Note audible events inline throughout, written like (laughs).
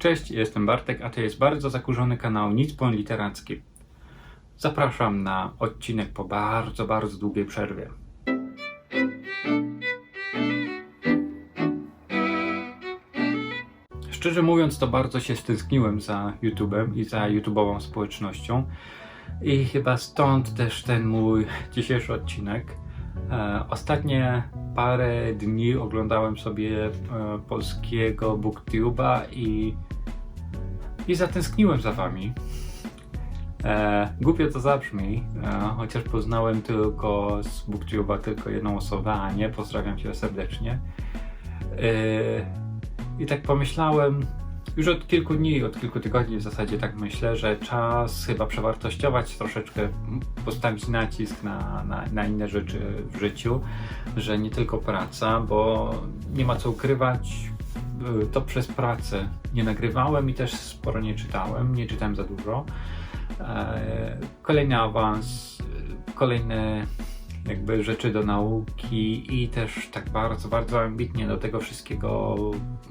Cześć, jestem Bartek, a to jest bardzo zakurzony kanał Nic po literacki. Zapraszam na odcinek po bardzo, bardzo długiej przerwie. Szczerze mówiąc, to bardzo się stęskniłem za YouTube'em i za YouTube'ową społecznością. I chyba stąd też ten mój dzisiejszy odcinek. E, ostatnie parę dni oglądałem sobie e, polskiego BookTube'a i, i zatęskniłem za wami. E, głupio to zabrzmi, e, chociaż poznałem tylko z BookTube'a tylko jedną osobę, a nie pozdrawiam cię serdecznie. E, I tak pomyślałem, już od kilku dni, od kilku tygodni w zasadzie tak myślę, że czas chyba przewartościować troszeczkę, postawić nacisk na, na, na inne rzeczy w życiu, że nie tylko praca, bo nie ma co ukrywać, to przez pracę nie nagrywałem i też sporo nie czytałem, nie czytałem za dużo. E, Kolejny awans, y, kolejne jakby rzeczy do nauki i też tak bardzo, bardzo ambitnie do tego wszystkiego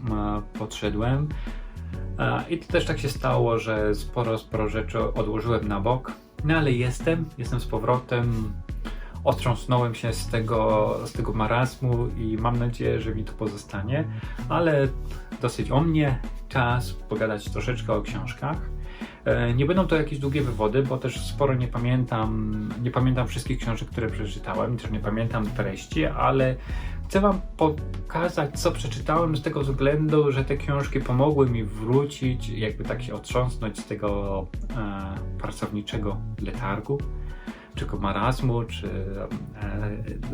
m, podszedłem. E, I to też tak się stało, że sporo, sporo rzeczy odłożyłem na bok. No ale jestem, jestem z powrotem. Otrząsnąłem się z tego, z tego marazmu i mam nadzieję, że mi to pozostanie. Ale dosyć o mnie, czas pogadać troszeczkę o książkach. E, Nie będą to jakieś długie wywody, bo też sporo nie pamiętam, nie pamiętam wszystkich książek, które przeczytałem, też nie pamiętam treści, ale chcę Wam pokazać, co przeczytałem z tego względu, że te książki pomogły mi wrócić, jakby tak się otrząsnąć z tego e, pracowniczego letargu, czy marazmu, czy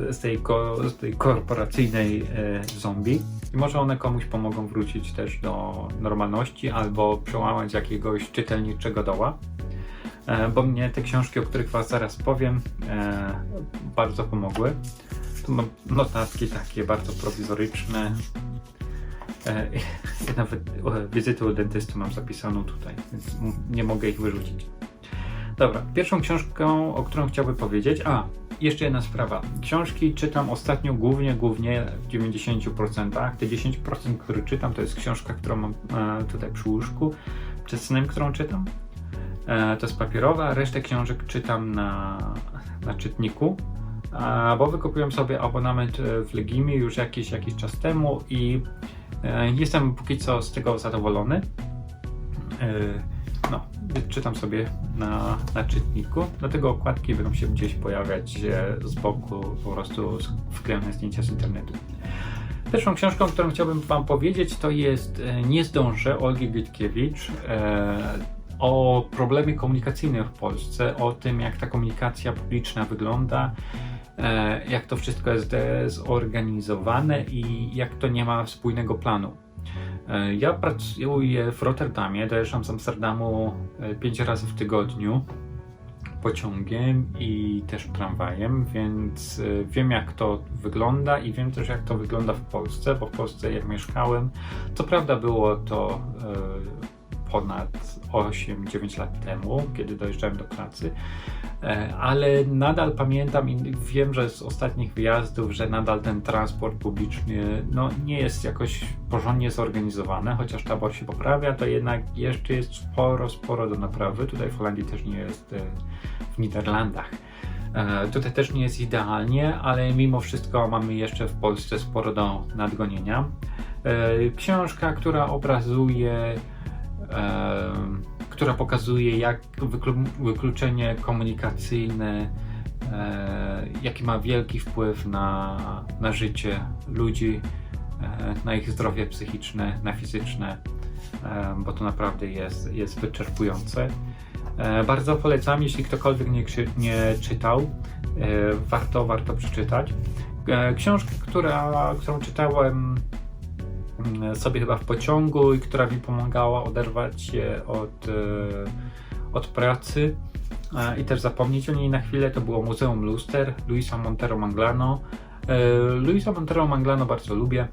e, z, tej ko, z tej korporacyjnej e, zombie. I może one komuś pomogą wrócić też do normalności albo przełamać jakiegoś czytelniczego doła. E, bo mnie te książki, o których Was zaraz powiem, bardzo pomogły. Tu mam notatki takie bardzo prowizoryczne. (laughs) Nawet wizytę u dentysty mam zapisaną tutaj, więc nie mogę ich wyrzucić. Dobra, pierwszą książką, o którą chciałbym powiedzieć. A, jeszcze jedna sprawa. Książki czytam ostatnio głównie, głównie w 90%. Te 10%, które czytam, to jest książka, którą mam e, tutaj przy łóżku, przed snem, którą czytam. E, to jest papierowa, resztę książek czytam na, na czytniku. Bo wykupiłem sobie abonament e, w Legimie już jakiś, jakiś czas temu i jestem póki co z tego zadowolony. No, czytam sobie na, na czytniku, dlatego okładki będą się gdzieś pojawiać e, z boku, po prostu wklejone zdjęcia z internetu. Pierwszą książką, którą chciałbym Wam powiedzieć, to jest e, Nie zdążę Olgi Witkiewicz e, o problemie komunikacyjnym w Polsce, o tym, jak ta komunikacja publiczna wygląda, jak to wszystko jest zorganizowane i jak to nie ma spójnego planu. E, Ja pracuję w Rotterdamie, dojeżdżam z Amsterdamu 5 razy w tygodniu pociągiem i też tramwajem, więc e, wiem jak to wygląda i wiem też jak to wygląda w Polsce, bo w Polsce jak mieszkałem, co prawda było to e, ponad 8-9 lat temu, kiedy dojeżdżałem do pracy, e, ale nadal pamiętam i wiem, że z ostatnich wyjazdów, że nadal ten transport publiczny no, nie jest jakoś porządnie zorganizowany, chociaż tabor się poprawia, to jednak jeszcze jest sporo, sporo do naprawy. Tutaj w Holandii też nie jest, e, w Niderlandach. E, Tutaj też nie jest idealnie, ale mimo wszystko mamy jeszcze w Polsce sporo do nadgonienia. E, Książka, która obrazuje, e, która pokazuje, jak wyklu- wykluczenie komunikacyjne, e, jaki ma wielki wpływ na, na życie ludzi, e, na ich zdrowie psychiczne, na fizyczne, e, bo to naprawdę jest, jest wyczerpujące. E, Bardzo polecam, jeśli ktokolwiek nie, nie czytał, e, warto, warto przeczytać. E, Książkę, która, którą czytałem sobie chyba w pociągu i która mi pomagała oderwać się od, e, od pracy e, i też zapomnieć o niej na chwilę, to było Muzeum Luster Luisa Montero Manglano. E, Luisa Montero Manglano bardzo lubię.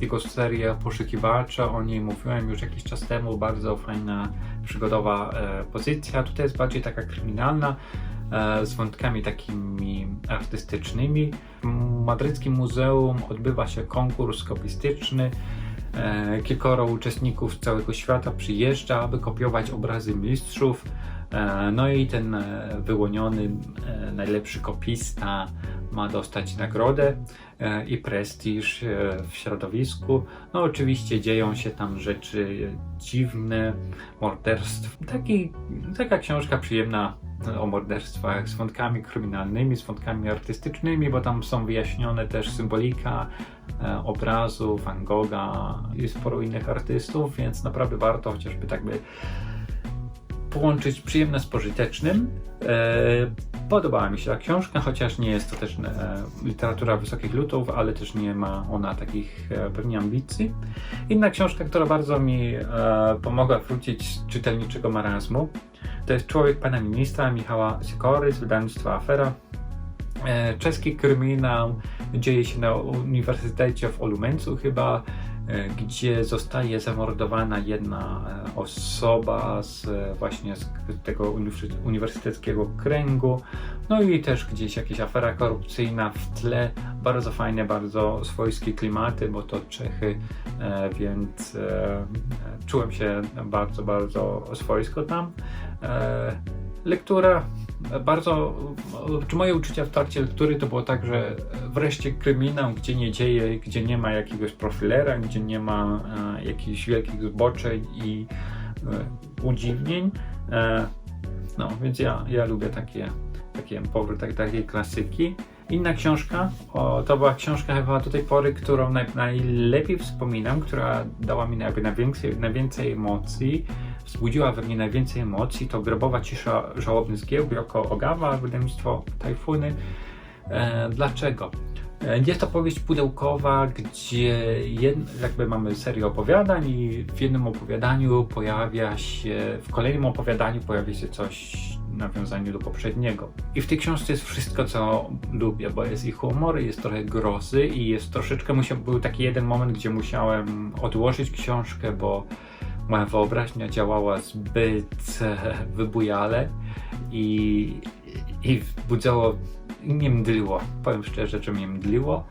Jego serię Poszukiwacza, o niej mówiłem już jakiś czas temu, bardzo fajna, przygodowa pozycja. Tutaj jest bardziej taka kryminalna, z wątkami takimi artystycznymi. W madryckim muzeum odbywa się konkurs kopistyczny, E, kilkoro uczestników z całego świata przyjeżdża, aby kopiować obrazy mistrzów. E, no i ten e, wyłoniony e, najlepszy kopista ma dostać nagrodę i prestiż w środowisku. No oczywiście dzieją się tam rzeczy dziwne, morderstw. Taki, taka książka przyjemna o morderstwach z wątkami kryminalnymi, z wątkami artystycznymi, bo tam są wyjaśnione też symbolika obrazu Van Gogha i sporo innych artystów, więc naprawdę warto chociażby tak by połączyć przyjemne z pożytecznym. E, podobała mi się ta książka, chociaż nie jest to też e, literatura wysokich lutów, ale też nie ma ona takich e, pewnie ambicji. Inna książka, która bardzo mi pomogła wrócić czytelniczego marazmu, to jest Człowiek Pana Ministra Michała Sikory z wydawnictwa Afera. Czeski kryminał dzieje się na Uniwersytecie w Olumencu chyba, gdzie zostaje zamordowana jedna e, osoba z e, właśnie z tego uniwersyte- uniwersyteckiego kręgu. No i też gdzieś jakaś afera korupcyjna w tle. Bardzo fajne, bardzo swojskie klimaty, bo to Czechy, e, więc e, czułem się bardzo, bardzo swojsko tam. Lektura bardzo, czy moje uczucia w trakcie lektury to było tak, że wreszcie kryminał, gdzie nie dzieje, gdzie nie ma jakiegoś profilera, gdzie nie ma e, jakichś wielkich zboczeń i e, udziwnień. E, no, więc ja, ja lubię takie, takie powrót tak, takiej klasyki. Inna książka, o, to była książka chyba do tej pory, którą naj, najlepiej wspominam, która dała mi najwięcej, najwięcej emocji, wzbudziła we mnie najwięcej emocji, to Grobowa Cisza Żałobny Zgiełk, Joko Ogawa, wydawnictwo Tajfuny. E, dlaczego? E, Jest to powieść pudełkowa, gdzie jed, jakby mamy serię opowiadań i w jednym opowiadaniu pojawia się, w kolejnym opowiadaniu pojawia się coś w nawiązaniu do poprzedniego. I w tej książce jest wszystko, co lubię, bo jest i humor, jest trochę grozy i jest troszeczkę, musiał, był taki jeden moment, gdzie musiałem odłożyć książkę, bo moja wyobraźnia działała zbyt e, wybujale i, i wzbudzało, nie mdliło, powiem szczerze, że mnie mdliło,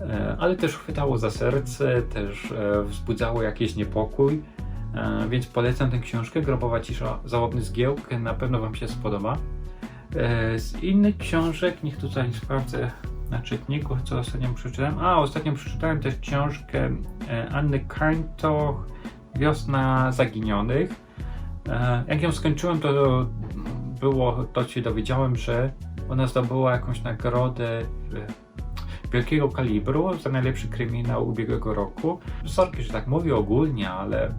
e, ale też chwytało za serce, też e, wzbudzało jakiś niepokój, więc polecam tę książkę, Grobowa Cisza, Załobny Zgiełk, na pewno Wam się spodoba. Z innych książek, niech tutaj sprawdzę na czytniku, co ostatnio przeczytałem. A, ostatnio przeczytałem też książkę Anny Karntoch, Wiosna Zaginionych. E, Jak ją skończyłem, to było, to się dowiedziałem, że ona zdobyła jakąś nagrodę e, wielkiego kalibru za najlepszy kryminał ubiegłego roku. Sorki, że tak mówię ogólnie, ale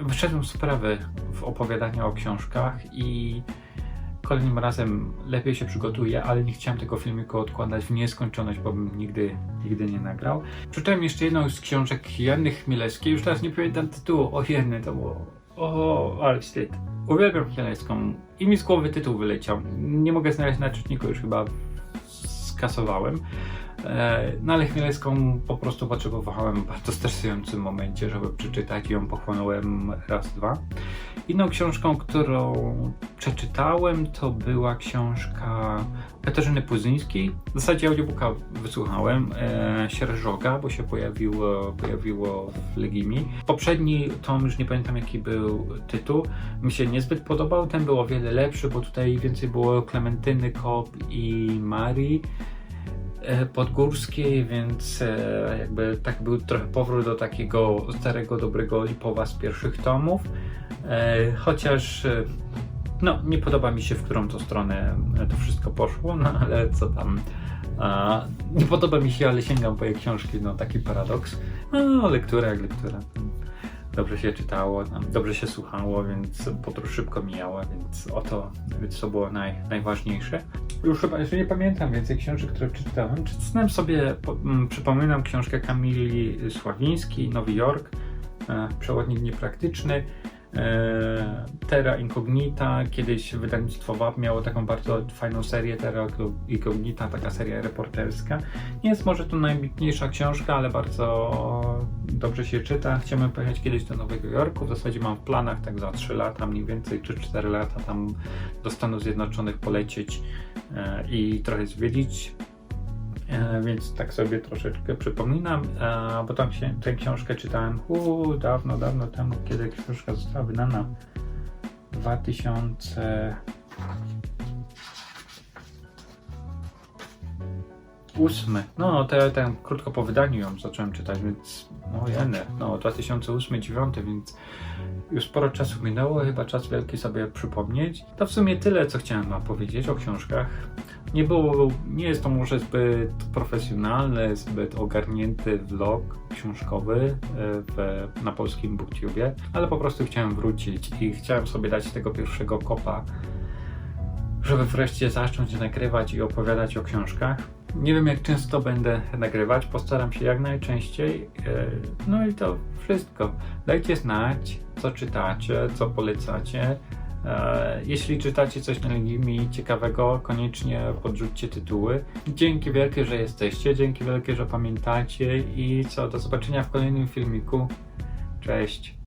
wyszedłem z sprawy w opowiadaniu o książkach i kolejnym razem lepiej się przygotuję, ale nie chciałem tego filmiku odkładać w nieskończoność, bo bym nigdy, nigdy nie nagrał. Przeczytałem jeszcze jedną z książek Janny Chmielewskiej, już teraz nie pamiętam tytułu, o jedny to było, o, ale wstyd. Uwielbiam Chmielewską i mi z głowy tytuł wyleciał. Nie mogę znaleźć na czytniku, już chyba skasowałem. E, No ale Chmielewską po prostu potrzebowałem w bardzo stresującym momencie, żeby przeczytać i ją pochłonąłem raz, dwa. Inną książką, którą przeczytałem, to była książka Katarzyny Puzyńskiej. W zasadzie audiobooka wysłuchałem, e, Sierżoga, bo się pojawiło, pojawiło w Legimi. Poprzedni tom, już nie pamiętam jaki był tytuł, mi się niezbyt podobał. Ten był o wiele lepszy, bo tutaj więcej było Klementyny, Kop i Marii Podgórskiej, więc e, jakby tak był trochę powrót do takiego starego, dobrego Lipowa z pierwszych tomów. E, chociaż e, no, nie podoba mi się, w którą to stronę e, to wszystko poszło, no ale co tam. Nie podoba mi się, ale sięgam po jej książki, no taki paradoks. No, lektura jak lektura. Dobrze się czytało, dobrze się słuchało, więc podróż szybko mijała, więc o to, więc to było naj, najważniejsze. Już chyba, jeszcze nie pamiętam więcej książek, które czytałem. Czytałem sobie, po, mm, przypominam książkę Kamili Sławiński, Nowy Jork, e, Przewodnik Niepraktyczny. E, Terra Incognita, kiedyś wydawnictwo WAP miało taką bardzo fajną serię Terra Incognita, taka seria reporterska. Nie jest może to najambitniejsza książka, ale bardzo dobrze się czyta. Chciałbym pojechać kiedyś do Nowego Jorku, w zasadzie mam w planach tak za 3 lata mniej więcej, czy 4 lata tam do Stanów Zjednoczonych polecieć e, i trochę zwiedzić. E, więc tak sobie troszeczkę przypominam, e, bo tam się, tę książkę czytałem uu, dawno, dawno temu, kiedy książka została wydana. 2000 ósmy. No, to ja tam krótko po wydaniu ją zacząłem czytać, więc no no 2008-2009, więc już sporo czasu minęło, chyba czas wielki sobie przypomnieć. To w sumie tyle, co chciałem wam powiedzieć o książkach. Nie było, nie jest to może zbyt profesjonalny, zbyt ogarnięty vlog książkowy e, w, na polskim booktubie, ale po prostu chciałem wrócić i chciałem sobie dać tego pierwszego kopa żeby wreszcie zacząć nagrywać i opowiadać o książkach. Nie wiem, jak często będę nagrywać, postaram się jak najczęściej. E, No i to wszystko. Dajcie znać, co czytacie, co polecacie. E, Jeśli czytacie coś na Legimi ciekawego, koniecznie podrzućcie tytuły. Dzięki wielkie, że jesteście, dzięki wielkie, że pamiętacie i co, do zobaczenia w kolejnym filmiku. Cześć!